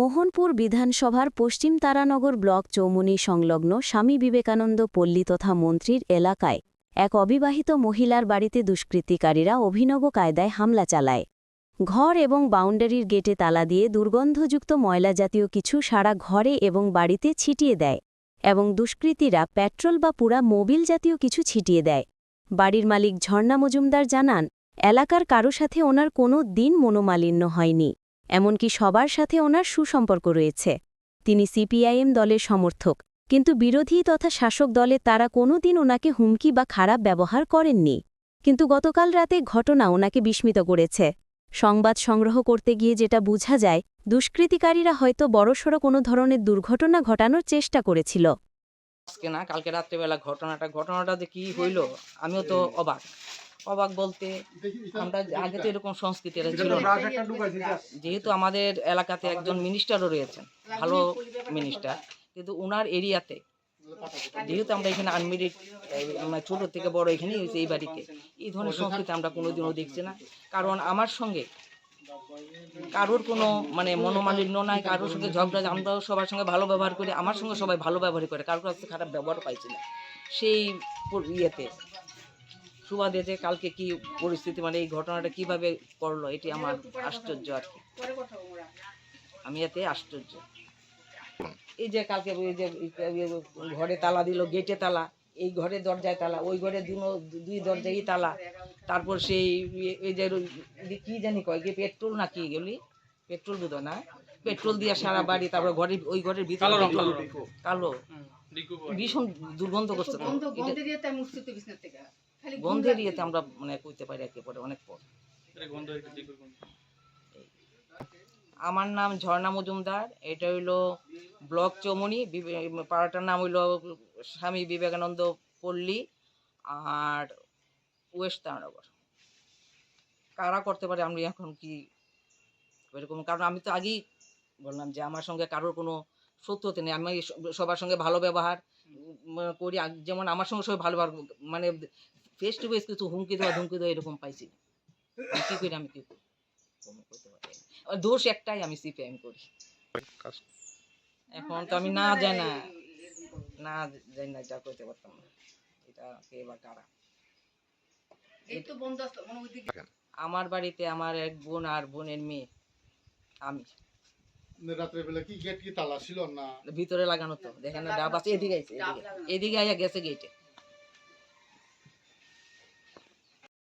মোহনপুর বিধানসভার পশ্চিম তারানগর ব্লক চৌমুনি সংলগ্ন স্বামী বিবেকানন্দ পল্লী তথা মন্ত্রীর এলাকায় এক অবিবাহিত মহিলার বাড়িতে দুষ্কৃতিকারীরা অভিনব কায়দায় হামলা চালায়। ঘর এবং বাউন্ডারির গেটে তালা দিয়ে দুর্গন্ধযুক্ত ময়লা জাতীয় কিছু সারা ঘরে এবং বাড়িতে ছিটিয়ে দেয় এবং দুষ্কৃতীরা পেট্রোল বা পুরা মোবিল জাতীয় কিছু ছিটিয়ে দেয়। বাড়ির মালিক ঝর্ণা মজুমদার জানান, এলাকার কারও সাথে ওনার কোনো দিন মনোমালিন্য হয়নি। এমনকি সবার সাথে ওনার সুসম্পর্ক রয়েছে। তিনি সিপিআইএম দলের সমর্থক কিন্তু বিরোধী তথা শাসক দলে তারা কোনো দিন ওনাকে হুমকি বা খারাপ ব্যবহার করেননি। কিন্তু গতকাল রাতে ঘটনা ওনাকে বিস্মিত করেছে। সংবাদ সংগ্রহ করতে গিয়ে যেটা বোঝা যায় দুষ্কৃতিকারীরা হয়তো বড়সড় কোনো ধরনের দুর্ঘটনা ঘটানোর চেষ্টা করেছিল। আজকে না কালকে রাত্রেবেলা ঘটনাটা ঘটনাটা যে কি হইল আমিও তো অবাক। অবাক বলতে আমরা আগে তো এরকম সংস্কৃতি ছিল যেহেতু আমাদের এলাকাতে একজন মিনিস্টারও রয়েছেন ভালো মিনিস্টার কিন্তু ওনার এরিয়াতে যেহেতু আমরা এখানে আনমেরিড আমরা ছোট থেকে বড় এখানেই হয়েছে এই বাড়িতে এই ধরনের সংস্কৃতি আমরা কোনোদিনও দেখছি না। কারণ আমার সঙ্গে কারোর কোনো মানে মনোমালিন্য নাই কারোর সঙ্গে ঝগড়া আমরাও সবার সঙ্গে ভালো ব্যবহার করি আমার সঙ্গে সবাই ভালো ব্যবহার করে কারোর কাছে খারাপ ব্যবহার পাইছি না। সেই পর- ইয়েতে সুবাদেতে কালকে কি পরিস্থিতি মানে এই ঘটনাটা কীভাবে করল এটি আমার আশ্চর্য আর কি। আমি এতে আশ্চর্য। এই যে কালকে ওই যে ঘরে তালা দিল গেটে তালা এই ঘরে দরজায় তালা ওই ঘরে দুনো- দুই দরজায় তালা তারপর সেই এই যে কি জানি কয় কি পেট্রোল না কি এগুলি? পেট্রোল বুধ না। পেট্রোল দিয়ে সারা বাড়ি তারপর ঘরের ওই ঘরের ভিতরে কালো ভীষণ দুর্গন্ধ করছে। গন্ধের ইয়েতে আমরা মানে কইতে পারি আর কি পরে অনেক পর। আমার নাম ঝর্ণা মজুমদার এটা হইল ব্লক চৌমনি পাড়াটার নাম হইল স্বামী বিবেকানন্দ পল্লী আর ওয়েস্ট তারানগর। কারা করতে পারে আমি এখন কি এরকম কারণ আমি তো আগেই বললাম যে আমার সঙ্গে কারোর কোনো শত্রুতা নেই। আমি সবার সঙ্গে ভালো ব্যবহার করি। যেমন আমার সঙ্গে সবাই ভালো ব্যবহার মানে ফেস টু ফেস কিছু হুমকি দেওয়া ধুমকি দেওয়া এরকম পাইছি না। আমি কি করি আমি কি করি কোনো করতে পারি আর দোষ একটাই আমি সিপিআইএম করি। এখন তো আমি না যাই না না যাই না যা করতে পারতাম না। এটা কে বা কারা? এই তো মনে আমার বাড়িতে আমার এক বোন আর বোনের মেয়ে আমি। রাত্রে বেলা কি গেট কি তালা ছিল না? ভিতরে লাগানো তো দেখেন ডাব আছে এদিকে এদিকে। এদিকে আইয়া গেছে গেটে